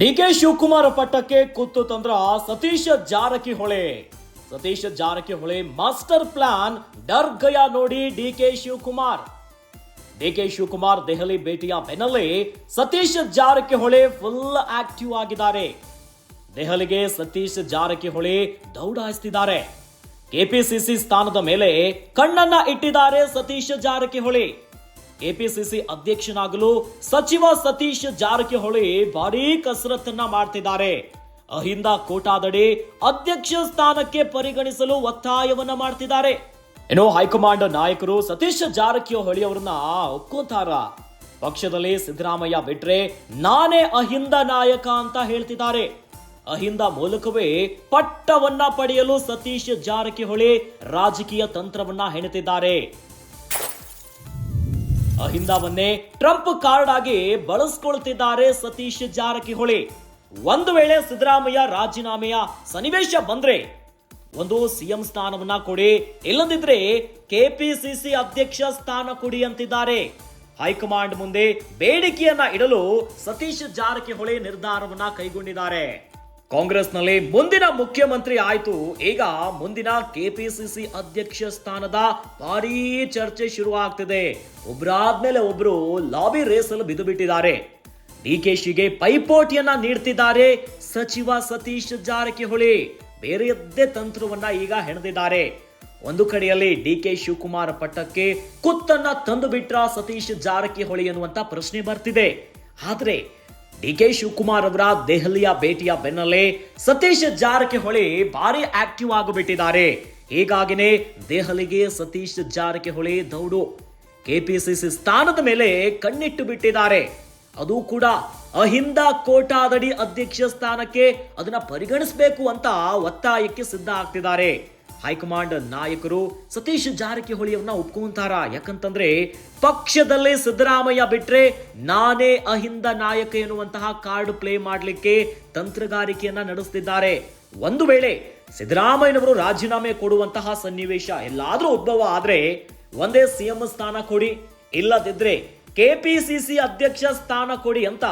DK Shivakumar ಪಟ್ಟಕ್ಕೆ ಕುತ್ತು ತಂದ್ರ ಸತೀಶ್ ಜಾರಕಿಹೊಳೆ. ಸತೀಶ್ ಜಾರಕಿಹೊಳಿ ಮಾಸ್ಟರ್ ಪ್ಲಾನ್ ಡರ್ ಗಯಾ ನೋಡಿ ಡಿಕೆ ಶಿವಕುಮಾರ್. ಡಿಕೆ ಶಿವಕುಮಾರ್ ದೆಹಲಿ ಭೇಟಿಯ ಬೆನ್ನಲ್ಲೇ ಸತೀಶ್ ಜಾರಕಿಹೊಳಿ ಫುಲ್ ಆಕ್ಟಿವ್ ಆಗಿದ್ದಾರೆ. ದೆಹಲಿಗೆ ಸತೀಶ್ ಜಾರಕಿಹೊಳಿ ದೌಡಾಯಿಸ್ತಿದ್ದಾರೆ. ಕೆಪಿಸಿಸಿ ಸ್ಥಾನದ ಮೇಲೆ ಕಣ್ಣನ್ನ ಇಟ್ಟಿದ್ದಾರೆ ಸತೀಶ್ ಜಾರಕಿಹೊಳಿ. ಕೆಪಿಸಿಸಿ ಅಧ್ಯಕ್ಷನಾಗಲು ಸಚಿವ ಸತೀಶ್ ಜಾರಕಿಹೊಳಿ ಭಾರೀ ಕಸರತ್ತನ್ನ ಮಾಡ್ತಿದ್ದಾರೆ. ಅಹಿಂದ ಕೋಟಾದಡಿ ಅಧ್ಯಕ್ಷ ಸ್ಥಾನಕ್ಕೆ ಪರಿಗಣಿಸಲು ಒತ್ತಾಯವನ್ನ ಮಾಡ್ತಿದ್ದಾರೆ. ಏನೋ ಹೈಕಮಾಂಡ್ ನಾಯಕರು ಸತೀಶ್ ಜಾರಕಿಹೊಳಿ ಅವರನ್ನ ಒಪ್ಕೊಂತಾರ. ಪಕ್ಷದಲ್ಲಿ ಸಿದ್ದರಾಮಯ್ಯ ಬಿಟ್ರೆ ನಾನೇ ಅಹಿಂದ ನಾಯಕ ಅಂತ ಹೇಳ್ತಿದ್ದಾರೆ. ಅಹಿಂದ ಮೂಲಕವೇ ಪಟ್ಟವನ್ನ ಪಡೆಯಲು ಸತೀಶ್ ಜಾರಕಿಹೊಳಿ ರಾಜಕೀಯ ತಂತ್ರವನ್ನ ಹೆಣೆತಿದ್ದಾರೆ. ಅಹಿಂದವನ್ನೇ ಟ್ರಂಪ್ ಕಾರ್ಡ್ ಆಗಿ ಬಳಸ್ಕೊಳ್ತಿದ್ದಾರೆ ಸತೀಶ್ ಜಾರಕಿಹೊಳಿ. ಒಂದು ವೇಳೆ ಸಿದ್ದರಾಮಯ್ಯ ರಾಜೀನಾಮೆಯ ಸನ್ನಿವೇಶ ಬಂದ್ರೆ ಒಂದು ಸಿಎಂ ಸ್ಥಾನವನ್ನ ಕೊಡಿ, ಇಲ್ಲದಿದ್ರೆ ಕೆಪಿಸಿಸಿ ಅಧ್ಯಕ್ಷ ಸ್ಥಾನ ಕೊಡಿ ಅಂತಿದ್ದಾರೆ. ಹೈಕಮಾಂಡ್ ಮುಂದೆ ಬೇಡಿಕೆಯನ್ನ ಇಡಲು ಸತೀಶ್ ಜಾರಕಿಹೊಳಿ ನಿರ್ಧಾರವನ್ನ ಕೈಗೊಂಡಿದ್ದಾರೆ. ಕಾಂಗ್ರೆಸ್ನಲ್ಲಿ ಮುಂದಿನ ಮುಖ್ಯಮಂತ್ರಿ ಆಯಿತು. ಈಗ ಮುಂದಿನ ಕೆಪಿಸಿಸಿ ಅಧ್ಯಕ್ಷ ಸ್ಥಾನದ ಭಾರೀ ಚರ್ಚೆ ಶುರುವಾಗ್ತಿದೆ. ಒಬ್ರಾದ್ಮೇಲೆ ಒಬ್ರು ಲಾಬಿ ರೇಸಲ್ಲಿ ಬಿದ್ದು ಬಿಟ್ಟಿದ್ದಾರೆ ಡಿಕೆಶಿಗೆ ಪೈಪೋಟಿಯನ್ನ ನೀಡ್ತಿದ್ದಾರೆ ಸಚಿವ ಸತೀಶ್ ಜಾರಕಿಹೊಳಿ. ಬೇರೆಯದ್ದೇ ತಂತ್ರವನ್ನ ಈಗ ಹೆಣೆದಿದ್ದಾರೆ. ಒಂದು ಕಡೆಯಲ್ಲಿ ಡಿ ಕೆ ಶಿವಕುಮಾರ್ ಪಟ್ಟಕ್ಕೆ ಕುತ್ತನ್ನ ತಂದು ಬಿಟ್ರ ಸತೀಶ್ ಜಾರಕಿಹೊಳಿ ಎನ್ನುವಂತ ಪ್ರಶ್ನೆ ಬರ್ತಿದೆ. ಆದ್ರೆ ಡಿ ಕೆ ಶಿವಕುಮಾರ್ ಅವರ ದೆಹಲಿಯ ಭೇಟಿಯ ಬೆನ್ನಲ್ಲೇ ಸತೀಶ್ ಜಾರಕಿಹೊಳಿ ಭಾರಿ ಆಕ್ಟಿವ್ ಆಗಿಬಿಟ್ಟಿದ್ದಾರೆ. ಹೀಗಾಗಿನೇ ದೆಹಲಿಗೆ ಸತೀಶ್ ಜಾರಕಿಹೊಳಿ ದೌಡು. ಕೆಪಿಸಿಸಿ ಸ್ಥಾನದ ಮೇಲೆ ಕಣ್ಣಿಟ್ಟು ಬಿಟ್ಟಿದ್ದಾರೆ. ಅದು ಕೂಡ ಅಹಿಂದ ಕೋಟಾದಡಿ ಅಧ್ಯಕ್ಷ ಸ್ಥಾನಕ್ಕೆ ಅದನ್ನ ಪರಿಗಣಿಸಬೇಕು ಅಂತ ಒತ್ತಾಯಕ್ಕೆ ಸಿದ್ಧ ಆಗ್ತಿದ್ದಾರೆ. ಹೈಕಮಾಂಡ್ ನಾಯಕರು ಸತೀಶ್ ಜಾರಕಿಹೊಳಿಯವ್ರನ್ನ ಒಪ್ಕೊಂತಾರ. ಯಾಕಂತಂದ್ರೆ ಪಕ್ಷದಲ್ಲೇ ಸಿದ್ದರಾಮಯ್ಯ ಬಿಟ್ರೆ ನಾನೇ ಅಹಿಂದ ನಾಯಕ ಎನ್ನುವಂತಹ ಕಾರ್ಡ್ ಪ್ಲೇ ಮಾಡಲಿಕ್ಕೆ ತಂತ್ರಗಾರಿಕೆಯನ್ನ ನಡೆಸ್ತಿದ್ದಾರೆ. ಒಂದು ವೇಳೆ ಸಿದ್ದರಾಮಯ್ಯನವರು ರಾಜೀನಾಮೆ ಕೊಡುವಂತಹ ಸನ್ನಿವೇಶ ಎಲ್ಲಾದ್ರೂ ಉದ್ಭವ ಆದ್ರೆ ಒಂದೇ ಸಿಎಂ ಸ್ಥಾನ ಕೊಡಿ. ಇಲ್ಲದಿದ್ರೆ ಕೆಪಿಸಿಸಿ ಅಧ್ಯಕ್ಷ ಸ್ಥಾನ ಕೊಡಿ ಅಂತ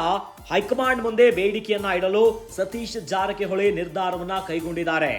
ಹೈಕಮಾಂಡ್ ಮುಂದೆ ಬೇಡಿಕೆಯನ್ನ ಇಡಲು ಸತೀಶ್ ಜಾರಕಿಹೊಳಿ ನಿರ್ಧಾರವನ್ನ ಕೈಗೊಂಡಿದ್ದಾರೆ.